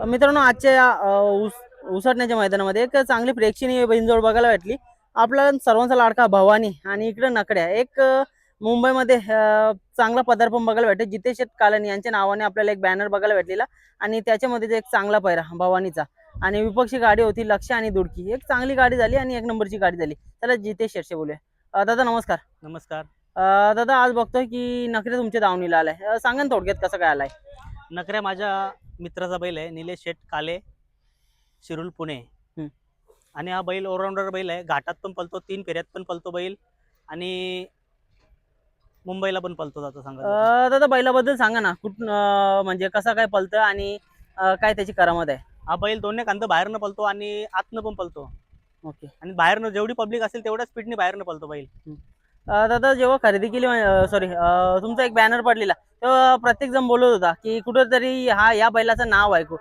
मित्रांनो आजच्या या ऊस उसटण्याच्या मैदानामध्ये एक चांगली प्रेक्षणीय बैनजोड बघायला भेटली. आपला सर्वांचा लाडका भवानी आणि इकडे नकड्या. एक मुंबईमध्ये चांगला पदार्पण बघायला भेटते जितेश कालनी यांच्या नावाने आपल्याला एक बॅनर बघायला भेटलेला आणि त्याच्यामध्येच एक चांगला पैरा भवानीचा. आणि विपक्षी गाडी होती लक्ष आणि दुडकी. एक चांगली गाडी झाली आणि एक नंबरची गाडी झाली. चला जितेश शेटशे बोलूया. दादा नमस्कार. नमस्कार. दादा आज बघतोय की नकरे तुमच्या दावणीला आलाय. सांगा ना थोडक्यात कसं काय आलाय? नकऱ्या माझ्या मित्राचा बैल आहे निलेश शेठ काले शिरूर पुणे. आणि हा बैल ऑलराऊंडर बैल आहे. घाटात पण पलतो तीन फेऱ्यात पण पलतो बैल. आणि मुंबईला पण पलतो जातो सांगा दादा बैलाबद्दल सांगा ना. कुठ म्हणजे कसा काय पलतं आणि काय त्याची करामत आहे? हा बैल दोन्ही कांदा बाहेरनं पलतो आणि आतनं पण पलतो ओके. आणि बाहेरनं जेवढी पब्लिक असेल तेवढ्या स्पीडने बाहेरनं पलतो बैल. दादा जेव्हा खरेदी केली सॉरी तुमचा एक बॅनर पडलेला. तेव्हा प्रत्येक जण बोलत होता की कुठंतरी हा या बैलाचं नाव ऐकू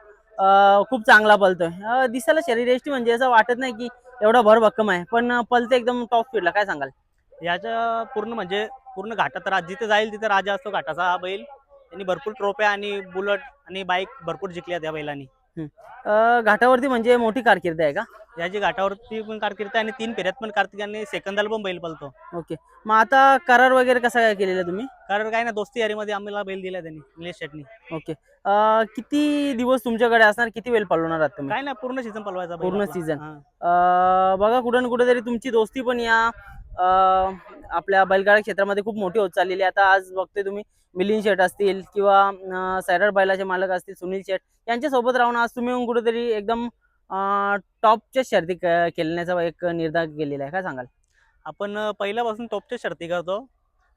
खूप. चांगला पलतोय दिसायला शरीरयष्टी म्हणजे असं वाटत नाही की एवढा भर भक्कम आहे पण पलते एकदम टॉप स्पीडला काय सांगाल? याच्या पूर्ण म्हणजे पूर्ण घाटात राज जिथे जाईल तिथे राजा असतो घाटाचा हा बैल. त्यांनी भरपूर ट्रोफ्या आणि बुलट आणि बाईक भरपूर जिंकल्यात या बैलांनी. अ, घाटावरती म्हणजे मोठी कारकीर्द आहे का? याची घाटावरती पण कारकीर्द आहे आणि तीन फेऱ्यात पण कारकीर्द आणि सेकंदाला पण बैल पलतो ओके. मग आता करार वगैरे कसा काय केलेला तुम्ही? कारण काय ना दोस्ती यारीमध्ये आम्हाला बैल दिला त्यांनी निलेश शेटनी. ओके. अ, किती दिवस तुमच्याकडे असणार? किती वेळ पळवणार आहात तुम्ही? काय ना पूर्ण सीझन पलवायचा बैल पूर्ण आपला. season. हा. अ, बघा कुठं ना कुठेतरी तुमची दोस्ती पण या आपल्या बैलगाडा क्षेत्रामध्ये खूप मोठी होत चाललेली आहे. आता आज बघतोय तुम्ही मिलिंद शेठ असतील किंवा सैराट बैलाचे मालक असतील सुनील शेठ यांच्या सोबत राहून आज तुम्ही कुठेतरी एकदम टॉपच्या शर्ती क- खेळण्याचा एक निर्धार केलेला आहे. काय सांगाल? आपण पहिल्यापासून टॉपच्या शर्ती करतो.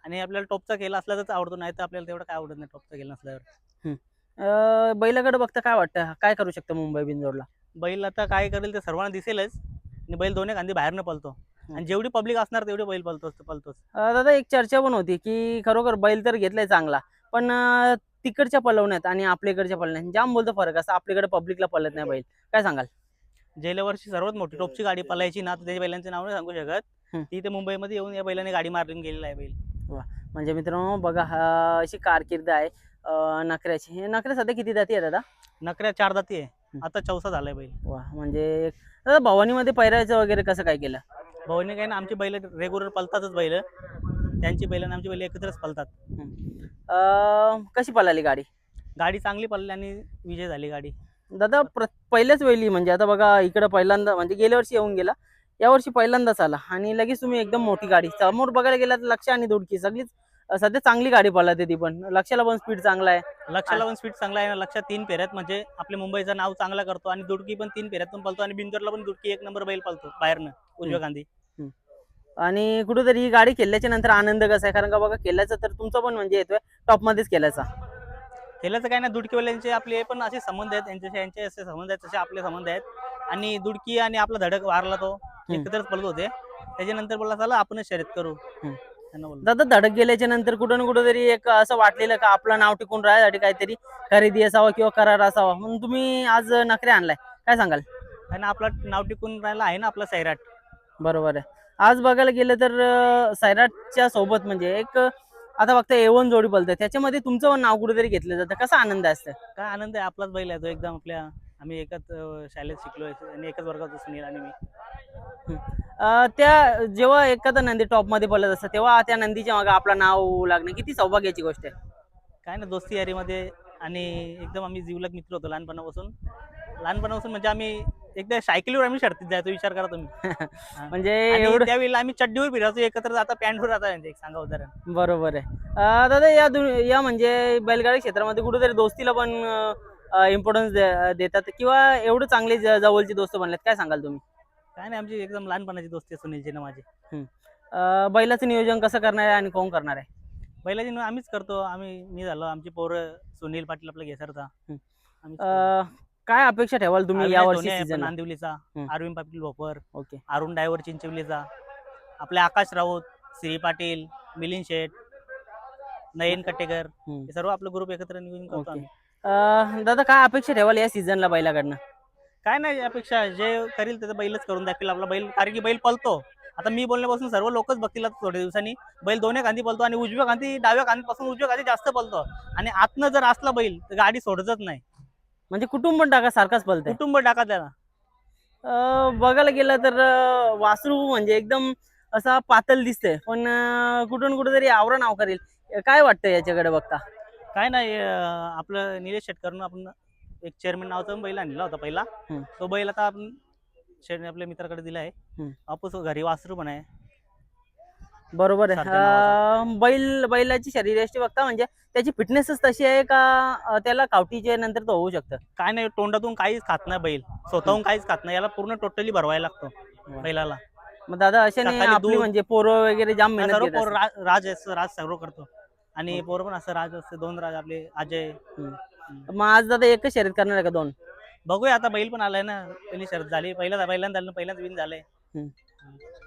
आणि आपल्याला टॉपचा खेळ असला तर आवडतो नाही तर आपल्याला तेवढं काय आवडत नाही टॉपचा खेळ नसल्यावर. बैलाकडे बघता काय वाटतं? काय करू शकतं मुंबई बिंजोडला बैल आता काय करेल ते सर्वांना दिसेलच. आणि बैल दोन्ही कांदी बाहेरनं पलतो आणि जेवढी पब्लिक असणार तेवढी बैल पलतोच पलतोच दादा एक चर्चा पण होती की खरोखर बैल तर घेतलाय चांगला पण तिकडच्या पलवण्यात आणि आपल्याकडच्या पलवण्यात जाम बोलतो फरक असं आपल्याकडे पब्लिकला पलत नाही बैल. काय सांगाल? गेल्या वर्षी सर्वात मोठी टॉपची गाडी पलायची ना तर त्या बैलांचे नाव नाही सांगू शकत. ती ते मुंबईमध्ये येऊन या बैलाने गाडी मारून गेलेला आहे बैल. म्हणजे मित्रांनो बघा हा अशी कारकीर्द आहे नकऱ्याची हे नकऱ्या सध्या किती जाती आहे दादा? नकऱ्या चार दाती आहे. आता चौसा झालाय बैल. वा म्हणजे दादा भवानीमध्ये पैरायचं वगैरे कसं काय केलं? भाऊने काय ना आमची बैल रेग्युलर पलतातच बैल. त्यांची बैल आणि आमची बैल एकत्रच पलतात. अ, कशी पळाली गाडी? गाडी चांगली पडली आणि विजय झाली गाडी. दादा प्र पहिल्याच वेळी म्हणजे आता बघा इकडं पहिल्यांदा म्हणजे गेल्या वर्षी येऊन गेला. या वर्षी पहिल्यांदाच आला. आणि लगेच तुम्ही एकदम मोठी गाडी. समोर बघायला गेला तर लक्ष आणि दुडकी सगळीच अ, सध्या चांगली गाडी पळते ती पण. लक्षाला पण स्पीड चांगला आहे. लक्षाला पण स्पीड चांगला आहे ना. लक्षात तीन फेऱ्यात म्हणजे आपल्या मुंबईचं नाव चांगला करतो आणि दुडकी पण तीन फेऱ्यात पण पलतो आणि बिंदूरला पण दुडकी एक नंबर बैल पलतो बाहेरनं. उजव्या गांधी. आणि कुठेतरी ही गाडी खेळल्याच्या नंतर आनंद कसा आहे? कारण का बघा खेळायचा तर तुमचा पण म्हणजे येतोय टॉप मध्येच खेळायचा. खेळाचं काय ना दुडकीवाल्यांचे आपले पण असे संबंध आहेत यांच्याशी यांचे असे संबंध आहेत तसे आपले संबंध आहेत. आणि दुडकी आणि आपला धडक वारला तो एकत्रच पलत होते. त्याच्यानंतर बोलला चला आपणच शर्यत करू. दादा धडक गेल्याच्यानंतर कुठं ना कुठेतरी एक असं वाटलेलं का आपलं नाव टिकून राहण्यासाठी काहीतरी खरेदी असावा किंवा करार असावा. म्हणून तुम्ही आज नखरे आणलाय. काय सांगाल? आणि आपलं नाव टिकून राहिला आहे ना आपला सैराट. बरोबर आहे. आज बघायला गेलं तर सैराटच्या सोबत म्हणजे एक आता फक्त एवन जोडी बोलतोय त्याच्यामध्ये तुमचं नाव कुठेतरी घेतलं जातं. कसा आनंद असतं काय आनंद आहे? आपलाच बैल आहे तो एकदम आपल्या. आम्ही एकच शाळेत शिकलोय आणि एकच वर्गात सुनील आणि मी. त्या जेव्हा एखादा नंदी टॉपमध्ये बोलत असतं तेव्हा त्या नंदीच्या मागे आपलं नाव लागणं किती सौभाग्याची गोष्ट आहे. काय ना दोस्ती यारीमध्ये. आणि एकदम आम्ही जीवलग मित्र होतो लहानपणापासून. लहानपणापासून म्हणजे आम्ही एकदा सायकलीवर आम्ही शर्तीत जायचो विचार करा तुम्ही. म्हणजे आणि एवढं आम्ही चड्डीवर फिरायचो एकत्र जाता पॅन्टवर जाता म्हणजे एक सांगा उदाहरण. बरोबर आहे. अं, दादा या दु- या म्हणजे बैलगाडी क्षेत्रामध्ये कुठेतरी दोस्तीला पण इम्पॉर्टन्स देतात किंवा एवढं चांगले ज- जवळची दोस्त बनलेत काय सांगाल तुम्ही? काय नाही आमची एकदम लहानपणाची दोस्ती आहे सुनीलची ना माझी. अं, बैलाचं नियोजन कसं करणार आहे आणि कोण करणार आहे? पहिल्याची न- आम्हीच करतो आम्ही मी झालो आमची पोरं सुनील पाटील आपला घेसरचा हम्म. आम्हीच करतो. अं, काय अपेक्षा ठेवाल तुम्ही या वर्षी नांदिवलीचा. हम्म. अरविंद पाटील भोपर ओके. अरुण डायव्हर चिंचवलीचा. आपले आकाश राऊत श्री पाटील मिलिंद शेठ नयन कटेकर हम्म. हे सर्व आपलं ग्रुप एकत्र निघून करतो ओके. आम्ही. अं, दादा काय अपेक्षा ठेवाल या सीझनला बैलाकडनं? काय नाही यापेक्षा जे करील त्याचं बैलच करून दाखवेल आपला बैल कारण की बैल पलतो आता मी बोलण्यापासून सर्व लोकच बघतील आता थोड्या दिवसांनी. बैल दोन्ही कांदी पलतो आणि उजव्या कांदी डाव्या कांदीपासून उजव्या कांदी जास्त पलतो आणि आतनं जर असला बैल तर गाडी सोडतच नाही. म्हणजे कुटुंब पण टाका सारखाच पलतंय कुटुंब टाका त्याला. अं, बघायला गेलं तर वासरू म्हणजे एकदम असा पातळ दिसतंय. पण कुठून कुठेतरी आवरण नाव करेल काय वाटतं याच्याकडे बघता? काय नाही आपलं निलेश शेटकरनं आपण एक चेअरमॅन नावाचा बैल आणलेला होता पहिला. तो बैल आता आपण शेट आपल्या मित्राकडे दिला आहे. वापस घरी वासरू पण आहे. बरोबर आहे. अं, बैल बैलाची शरीरयष्टी बघता म्हणजे त्याची फिटनेसच तशी आहे का अं, त्याला कावटीचे नंतर तो होऊ शकतं? काय नाही तोंडातून काहीच खात नाही बैल. स्वतःहून काहीच खात नाही. याला पूर्ण टोटली भरवायला लागतो बैलाला. मग दादा सकाळी आपली दूध- म्हणजे पोरं वगैरे जाम मेहनत सर्व घेत पोर असतात. रा- राज असं राज सर्व करतो. आणि पोर पण असं राज असते दोन राज आपले अजय. मग आज दादा एकच शर्यत करणार आहे का दोन? बघूया आता बैल पण आलाय ना त्यांनी शरद झाली. पहिला पहिल्यांदा झालं पहिल्यांदा विन झालंय.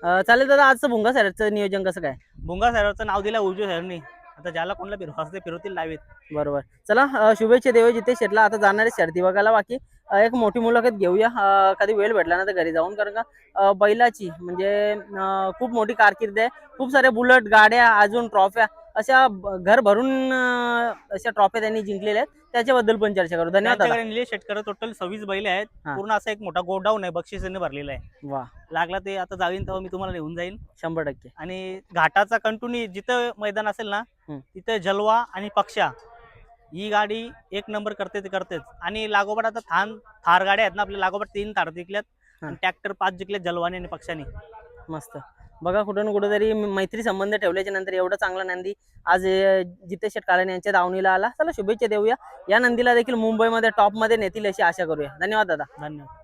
अं, चालेल दादा आजचं भुंगा शर्यतचं नियोजन कसं काय? भुंगा सरांचं नाव दिलं उजू सरनी आता ज्याला कोणाला फिरवा ते फिरवतील लावेत. बरोबर. चला अं, शुभेच्छा देव जिथे शेटला. आता जाणारे शर्ती बघायला बाकी. अं, एक मोठी मुलाखत घेऊया. अं, कधी वेळ भेटला ना तर घरी जाऊन कारण का अं, बैलाची म्हणजे अं, खूप मोठी कारकीर्द आहे. खूप साऱ्या बुलट गाड्या अजून ट्रॉफ्या. अशा घर भरून अशा ट्रॉफ्या त्यांनी जिंकलेल्या आहेत. त्याच्याबद्दल पण चर्चा करू. धन्यवाद निलेश शेटकर टोटल सव्वीस बैल आहेत. पूर्ण असा एक मोठा गोडाऊन आहे बक्षिसाने भरलेला आहे. वा. लागला ते आता जाईन तेव्हा मी तुम्हाला घेऊन जाईन. शंभर टक्के. आणि घाटाचा कंटिन्यू जिथं मैदान असेल ना. तिथं जलवा आणि पक्षा ही गाडी एक नंबर करते ते करतेच. आणि लागोपाठ आता थान थार गाड्या आहेत ना आपल्या लागोपाठ तीन थार जिंकल्यात. आणि ट्रॅक्टर पाच जिंकल्यात जलवाने आणि पक्षाने. मस्त. बघा कुठून कुठेतरी मैत्री संबंध ठेवल्याच्या नंतर एवढा चांगला नंदी आज जितेश काळाने यांच्या दावणीला आला. चला शुभेच्छा देऊया. या नंदीला देखील मुंबईमध्ये टॉपमध्ये नेतील अशी आशा करूया. धन्यवाद दादा. धन्यवाद.